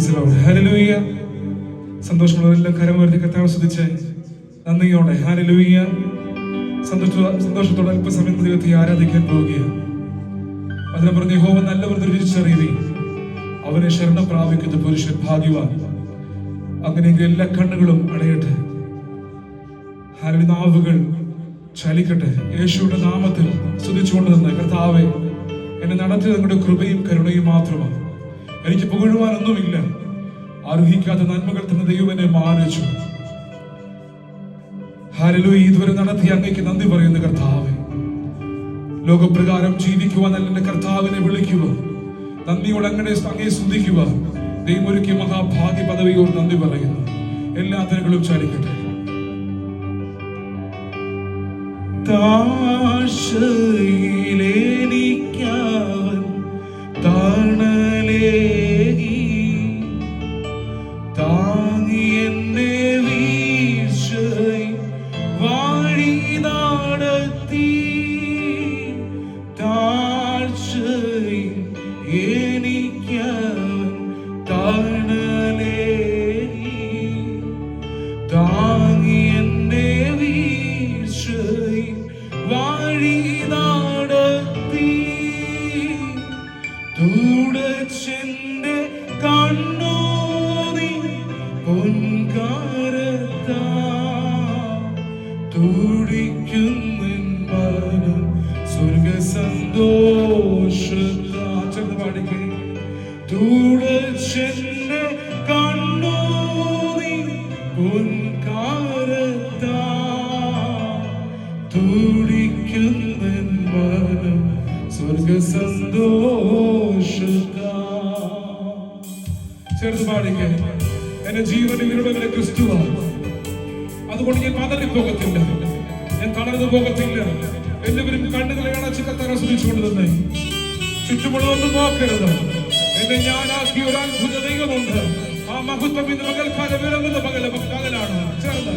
Hallelujah സന്തോഷമുള്ളവരെല്ലാം കരമുയർത്തി കർത്താവ് ശ്രദ്ധിച്ച് നന്ദിയോടെ. ഹാലലൂയ സന്തോഷ സന്തോഷത്തോടെ അല്പസമയം ദൈവത്തെ ആരാധിക്കാൻ പോവുകയാണ് അതിനെ പറഞ്ഞ യഹോവ നല്ലവർ തിരിച്ചറിയുകയും അവനെ ശരണം പ്രാപിക്കുന്ന പുരുഷൻ ഭാഗ്യവാൻ. അങ്ങനെയെങ്കിൽ എല്ലാ കണ്ണുകളും അടയട്ടെ. ഹാലി നാവുകൾ ചലിക്കട്ടെ. യേശുവിന്റെ നാമത്തിൽ സ്തുതിച്ചുകൊണ്ട് തന്നെ കർത്താവെ എന്നെ നടത്തിയത് നിങ്ങളുടെ കൃപയും കരുണയും മാത്രമാണ്. എനിക്ക് പുകഴുവാനൊന്നുമില്ല. അർഹിക്കാത്ത നന്മകൾ തന്നെ ദൈവനെ മാനിച്ചു. ഹാലലു ഇതുവരെ നടത്തി അങ്ങേക്ക് നന്ദി പറയുന്ന കർത്താവെ. ലോകപ്രകാരം ജീവിക്കുവാൻ എന്റെ കർത്താവിനെ വിളിക്കുക. നന്ദിയോട് അങ്ങനെ അങ്ങേ സ്തുതിക്കുക. ദൈവം ഒരുക്കിയ മഹാഭാഗ്യ പദവിയോട് നന്ദി പറയുന്നു. എല്ലാ തരങ്ങളും ചാലിക്കട്ടെ താണ Hallelujah. തുടിക്കുന്നിൻ മനം സ്വർഗ സന്തോഷത്താ ചേർത്ത് പാടിക്കേ. എന്റെ ജീവനിൽ ഇരുടവരെ ക്രിസ്തുവാണ്. അതുകൊണ്ട് ഞാൻ പതറിപ്പോകത്തില്ല ഞാൻ തളർന്നു പോകത്തില്ല. എല്ലാവരും കണ്ണുകളെ അടച്ച് കത്താൻ ശ്രമിച്ചുകൊണ്ട് തന്നെ ചുറ്റുമുള്ളതൊന്നും നോക്കരുത്. എന്നെ ഞാനാക്കിയ ഒരു അത്ഭുത ദൈവമുണ്ട്. ആ മഹത്വം ഇന്ന് പകൽക്കാലം വിളങ്ങുന്ന പകല പകലാണ് ചേർന്ന്.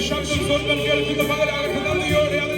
ശബ്ദം സ്വന്തം കേൾക്കുന്ന പകലാകട്ടെ നന്ദിയോടെ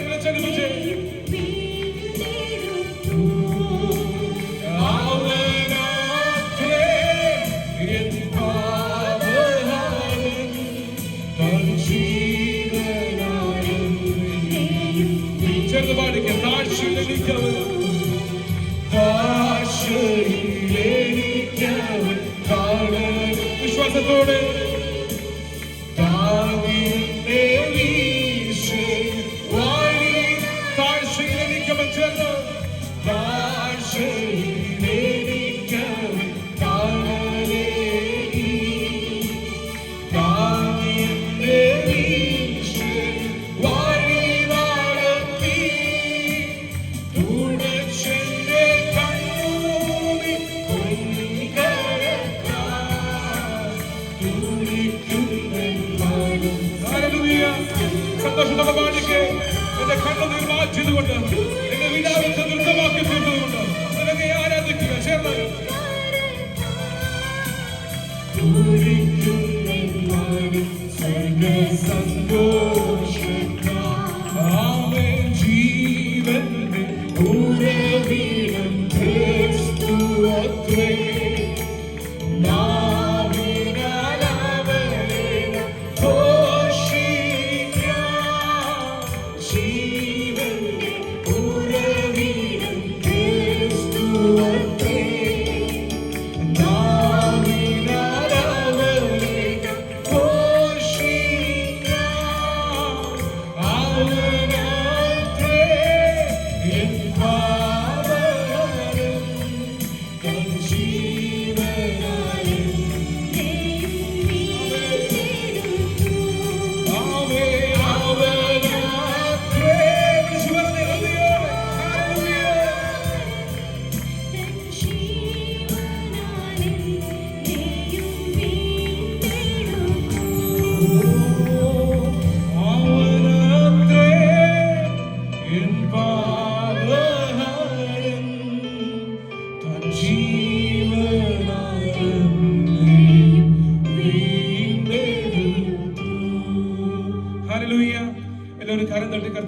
തുടിക്കുന്നെൻ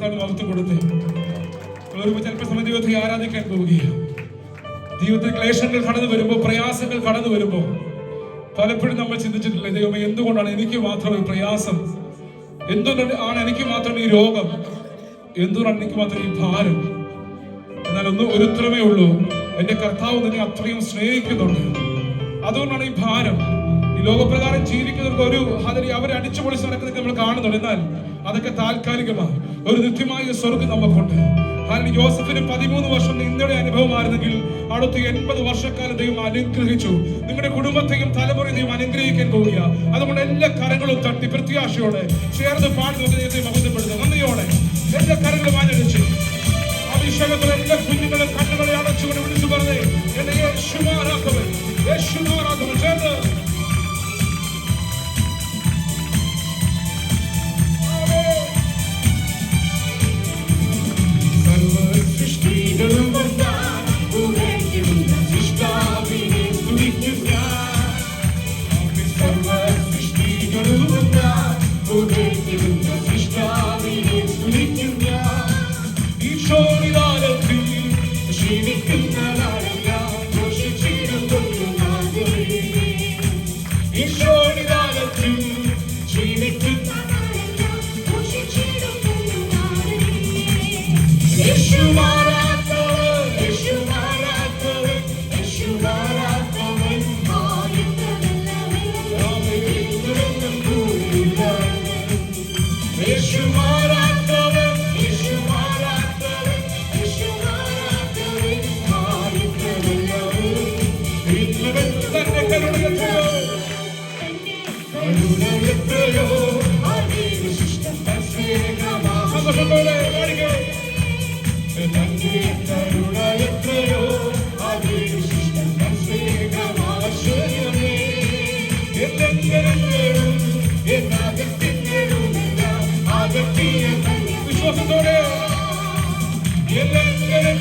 കരം വളർത്തു കൊടുത്തത് ഒരു ചിലപ്പോൾ സമയം ദൈവത്തെ ആരാധിക്കാൻ പോവുകയാണ്. ജീവിതത്തിൽ ക്ലേശങ്ങൾ കടന്നു വരുമ്പോൾ പ്രയാസങ്ങൾ കടന്നു വരുമ്പോൾ പലപ്പോഴും നമ്മൾ ചിന്തിച്ചിട്ടില്ല ദൈവമേ എന്തുകൊണ്ടാണ് എനിക്ക് മാത്രം ഈ പ്രയാസം? എന്തുകൊണ്ടാണ് എനിക്ക് മാത്രം ഈ രോഗം? എന്തുകൊണ്ടാണ് എനിക്ക് മാത്രം ഈ ഭാരം? എന്നാൽ ഒന്ന് ഒരു ഉത്തരമേ ഉള്ളൂ എന്റെ കർത്താവ് നിന്നെ അത്രയും സ്നേഹിക്കുന്നുണ്ട്. അതുകൊണ്ടാണ് ഈ ഭാരം. ഈ ലോകപ്രകാരം ജീവിക്കുന്നവർക്ക് ഒരു അതിൽ അവരെ അടിച്ചു പൊളിച്ച് നടക്കുന്നത് നമ്മൾ കാണുന്നുണ്ട്. എന്നാൽ അതൊക്കെ താൽക്കാലികമാണ്. ഒരു നിത്യമായ സ്വർഗം നമുക്കുണ്ട് കാരണം ജോസഫിന് പതിമൂന്ന് വർഷം നിങ്ങളുടെ അനുഭവമായിരുന്നെങ്കിൽ അടുത്ത എൺപത് വർഷക്കാലം ദൈവം അനുഗ്രഹിച്ചു. നിങ്ങളുടെ കുടുംബത്തെയും തലമുറയും ദൈവം അനുഗ്രഹിക്കാൻ പോവുക അതുകൊണ്ട് എല്ലാ കരങ്ങളും തട്ടി പ്രത്യാശയോടെ ചേർന്ന് പാടി ദൈവത്തെ മഹത്വപ്പെടുത്തുക. നന്ദിയോടെ എല്ലാ കരങ്ങളും ആഞ്ഞടിച്ചു അഭിഷേകത്തിൽ എല്ലാ കുഞ്ഞുങ്ങളും കണ്ണുകളെ അടച്ചുകൊണ്ട് വിളിച്ചു പറഞ്ഞേ എന്നെ ചേർന്ന് എന്നെങ്കിലും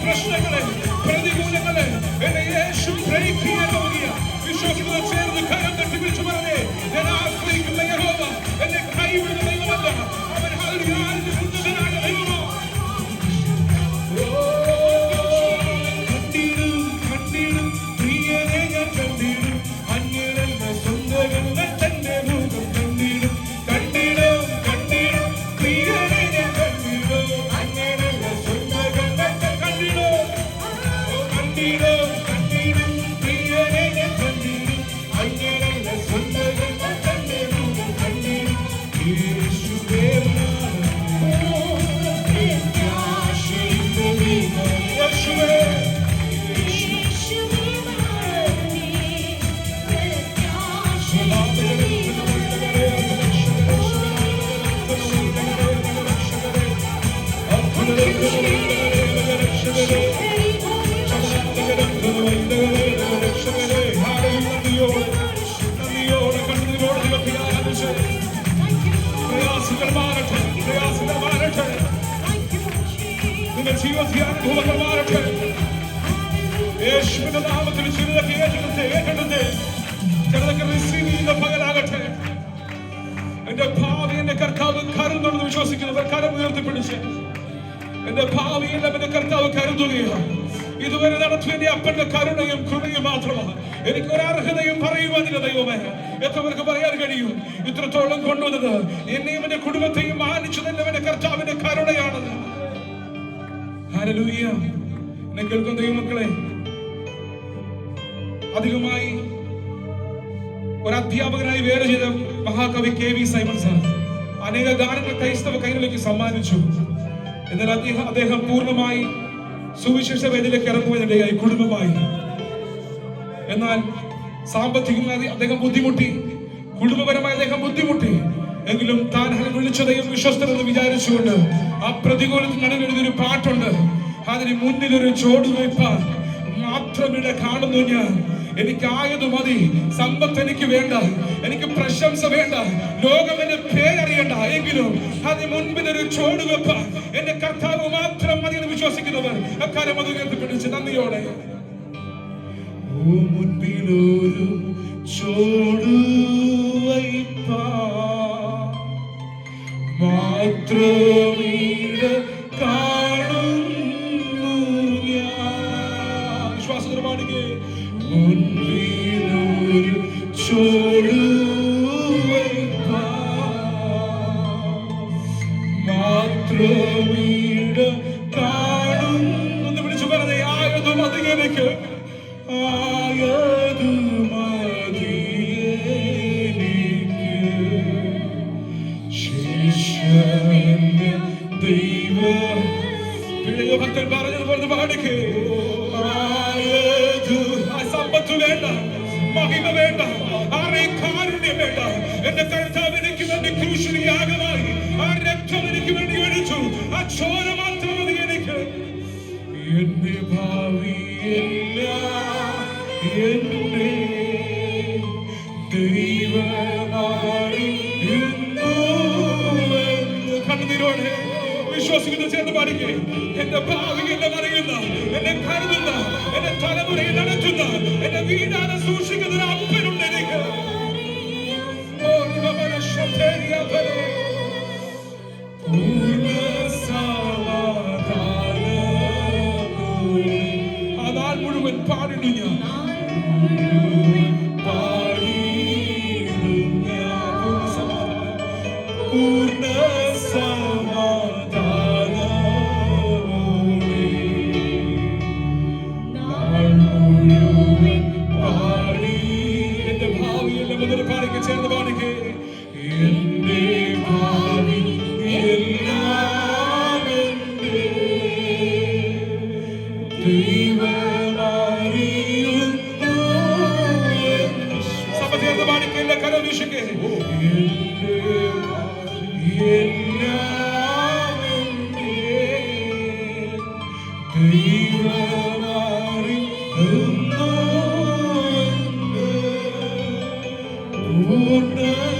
പ്രശ്നങ്ങളെ പ്രതികൂലങ്ങളെ എന്നെ യേശു ചെയ്യാൻ പോവുകയാണ് വിശ്വസിക്കുന്ന ചേർന്ന് കരം തട്ടി യഹോവ എന്നെ കൈവിടുന്ന ദൈവമല്ല അവൻ ഹല്ലേലൂയ ഉന്നതനായ ജീവിതത്തിൽ അനുഭവങ്ങൾ മാറട്ടെ യേശുവിന്റെ നാമത്തിൽ ചിലതൊക്കെ ഏറ്റെടുത്ത് ഏറ്റെടുത്ത്. ചിലതൊക്കെ റിസീവ് ചെയ്യുന്ന പകലാകട്ടെ. എന്റെ ഭാവി എന്റെ കർത്താവ് കരുതുണ്ടെന്ന് വിശ്വസിക്കുന്നവർ കരം ഉയർത്തിപ്പിടിച്ച്. എന്റെ ഭാവിയെല്ലാം എന്റെ കർത്താവ് കരുതുകയാണ്. ഇതുവരെ നടത്തിയ അപ്പന്റെ കരുണയും കൃപയും മാത്രമാണ്. എനിക്ക് ഒരു അർഹതയും പറയുവാനില്ല ദൈവമേ. എത്രവർക്ക് പറയാൻ കഴിയും? ഇത്രത്തോളം കൊണ്ടുവന്നത്. എന്നെയും എന്റെ കുടുംബത്തെയും മാനിച്ചതെല്ലാം എന്റെ കർത്താവിന്റെ കരുണയാണെന്ന് ഹല്ലേലൂയ. എന്നെ കേൾക്കുന്ന ദൈവമക്കളെ അധികമായി ഒരു അധ്യാപകനായി വേറെ ചെയ്ത മഹാകവി കെ വി സൈമൺ സാർ അനേക ഗാനങ്ങൾ ക്രൈസ്തവ കൈകളിലേക്ക് സമ്മാനിച്ചു. എന്നാൽ അദ്ദേഹം അദ്ദേഹം പൂർണമായി സുവിശേഷ വേദിയിലേക്ക് ഇറങ്ങുവാനിടയായി കുടുംബമായി. എന്നാൽ സാമ്പത്തികമായി അദ്ദേഹം ബുദ്ധിമുട്ടി. കുടുംബപരമായി അദ്ദേഹം ബുദ്ധിമുട്ടി. എങ്കിലും താൻ വിളിച്ചതയും വിശ്വസ്തരെന്ന് വിചാരിച്ചുകൊണ്ട് ആ പ്രതികൂലത്തിൽ നടുവിൽ പാട്ടുണ്ട്. അതിന് മുന്നിലൊരു ചോടുവയ്പാൻ മാത്രം ഇവിടെ കാണുന്നു ഞാൻ. എനിക്കായത് മതി. സമ്പത്ത് എനിക്ക് വേണ്ട. എനിക്ക് പ്രശംസ വേണ്ട. ലോകം എന്റെ പേരറിയണ്ട. എങ്കിലും അതിന് മുൻപിലൊരു ഒരു ചുവടുവെപ്പ് എന്റെ കർത്താവ് മാത്രം മതി എന്ന് വിശ്വസിക്കുന്നവർ അക്കാലം അത് ഉയർത്തിപ്പിടിച്ച് നന്ദിയോടെ. ഓ മുൻപിലൊരു ചുവടുവയ്പ്പാ മാത്രമീട് കാണുന്നു ഞാൻ. വിശ്വാസത്തിന് പാടുകെ. മുൻപിലൊരു ചുവടുവയ്പ്പാ മാത്രമീട് കാണുന്നു. വിളിച്ചു പറഞ്ഞേ. ആയതു മതി എനിക്ക് ഭക്തൻ പറഞ്ഞതുപോലെ പാടിക്ക് സമ്പത്ത് വേണ്ട മഹിമ വേണ്ട ആരെ കാരുണ്യം വേണ്ട. എന്റെ കർത്താവ് എനിക്ക് വേണ്ടി ക്രൂശിൽ യാഗമായി ആ രക്തം എനിക്ക് വേണ്ടി ഒഴിച്ചു ആ ചോര മാത്രം മതി എനിക്ക്. എന്റെ ഭാവി എല്ലാ എന്റെ വിശ്വസിക്കുന്ന ചേർന്ന് പാടിക്കേ. എന്റെ ഭാവി എന്നെ പറയുന്ന എന്നെ കരുതുന്ന എന്റെ തലമുറയിൽ നടത്തുന്ന എന്റെ വീടാണ് സൂക്ഷിക്കുന്ന ഒരു അപ്പനുണ്ട് എനിക്ക്. അതാൽ മുഴുവൻ പാടിടും ഞാൻ. പൂർണ സമാധാനം Oh, no.